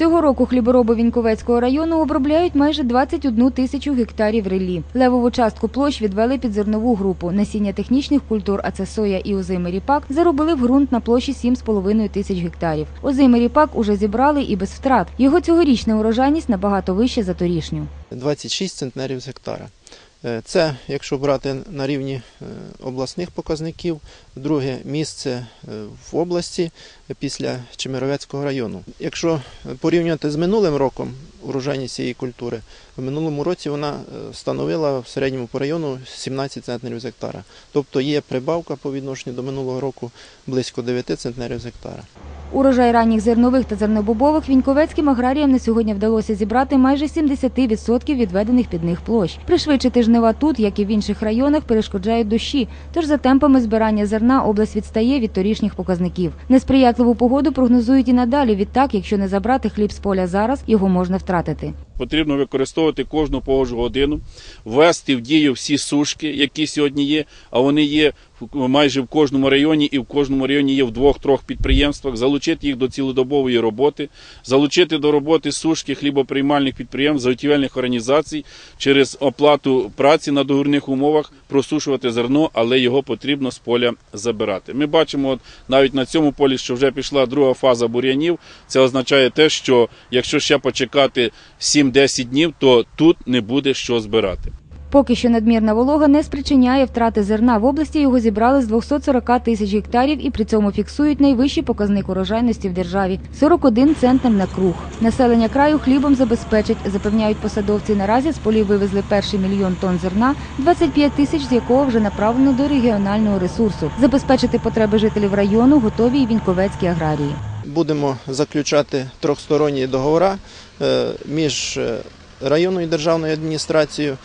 Цього року хлібороби Віньковецького району обробляють майже 21 тисячу гектарів релі. Левову частку площ відвели під зернову групу. Насіння технічних культур, а це соя і озимий ріпак, заробили в ґрунт на площі 7,5 тисяч гектарів. Озимий ріпак уже зібрали і без втрат. Його цьогорічна урожайність набагато вища за торішню. 26 центнерів з гектара. Е, Це, якщо брати на рівні е, обласних показників, друге місце е, в області після Чемеровецького району. Якщо порівнювати з минулим роком урожайність цієї культури, в минулому році вона становила в середньому по району 17 центнерів з гектара. Тобто є прибавка по відношенню до минулого року близько 9 центнерів з гектара. Урожай ранніх зернових та зернобобових віньковецьким аграріям на сьогодні вдалося зібрати майже 70% відведених під них площ. Пришвидшити жнива тут, як і в інших районах, перешкоджають дощі. Тож за темпами збирання зерна область відстає від торішніх показників. Несприятливу погоду прогнозують і надалі. Відтак, якщо не забрати хліб з поля зараз, його можна втратити. Потрібно використовувати кожну погожу годину, ввести в дію всі сушки, які сьогодні є, а вони є майже в кожному районі, і в кожному районі є в двох-трьох підприємствах, залучити їх до цілодобової роботи, залучити до роботи сушки хлібоприймальних підприємств, заготівельних організацій через оплату праці на договірних умовах просушувати зерно, але його потрібно з поля забирати. Ми бачимо от навіть на цьому полі, що вже пішла друга фаза бур'янів. Це означає те, що якщо ще почекати 7-10 днів, то тут не буде що збирати. Поки що надмірна волога не спричиняє втрати зерна. В області його зібрали з 240 тисяч гектарів і при цьому фіксують найвищий показник урожайності в державі 41 центнер на круг. Населення краю хлібом забезпечить, запевняють посадовці. Наразі з полів вивезли перший мільйон тонн зерна, 25 тисяч з якого вже направлено до регіонального ресурсу. Забезпечити потреби жителів району готові і віньковецькі аграрії. Будемо заключати трьохсторонні договори е, між е, районною державною адміністрацією,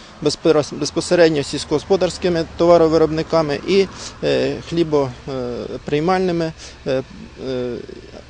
безпосередньо сільськогосподарськими товаровиробниками і е, хлібоприймальними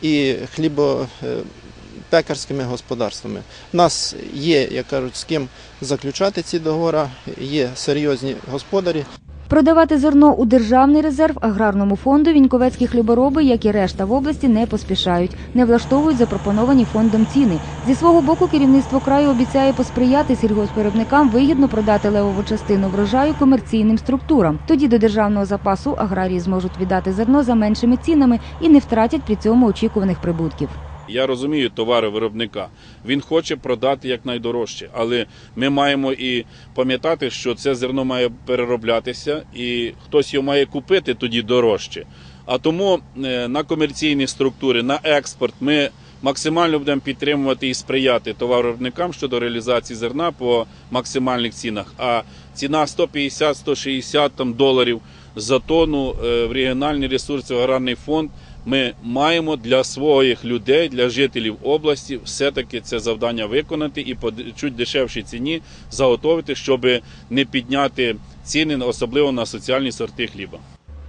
і хлібопекарськими господарствами. У нас є, як кажуть, з ким заключати ці договори, є серйозні господарі. Продавати зерно у державний резерв аграрному фонду віньковецькі хлібороби, як і решта в області, не поспішають, не влаштовують запропоновані фондом ціни. Зі свого боку керівництво краю обіцяє посприяти сільгоспвиробникам вигідно продати левову частину врожаю комерційним структурам. Тоді до державного запасу аграрії зможуть віддати зерно за меншими цінами і не втратять при цьому очікуваних прибутків. Я розумію товари виробника. Він хоче продати якнайдорожче, але ми маємо і пам'ятати, що це зерно має перероблятися, і хтось його має купити тоді дорожче. А тому е, на комерційні структури, на експорт ми максимально будемо підтримувати і сприяти товаровиробникам щодо реалізації зерна по максимальних цінах. А ціна 150-160 там доларів за тонну е, в регіональні ресурси, в аграрний фонд. Ми маємо для своїх людей, для жителів області, все-таки це завдання виконати і по чуть дешевшій ціні заготовити, щоб не підняти ціни, особливо на соціальні сорти хліба.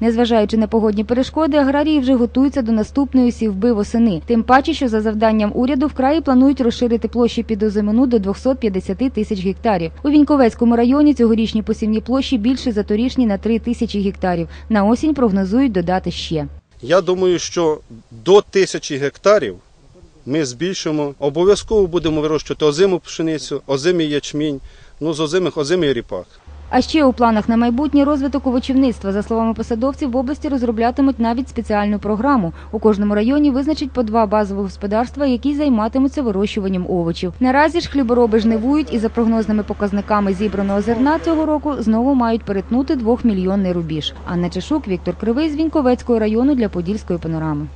Незважаючи на погодні перешкоди, аграрії вже готуються до наступної сівби восени. Тим паче, що за завданням уряду в краї планують розширити площі під озимину до 250 тисяч гектарів. У Віньковецькому районі цьогорічні посівні площі більше за торішні на 3 тисячі гектарів. На осінь прогнозують додати ще. Я думаю, що до тисячі гектарів ми збільшимо. Обов'язково будемо вирощувати озиму пшеницю, озимий ячмінь, ну з озимих озимий ріпак. А ще у планах на майбутнє розвиток овочівництва. За словами посадовців, в області розроблятимуть навіть спеціальну програму. У кожному районі визначать по два базових господарства, які займатимуться вирощуванням овочів. Наразі ж хлібороби жнивують і за прогнозними показниками зібраного зерна цього року знову мають перетнути двохмільйонний рубіж. Анна Чешук, Віктор Кривий з Віньковецького району для Подільської панорами.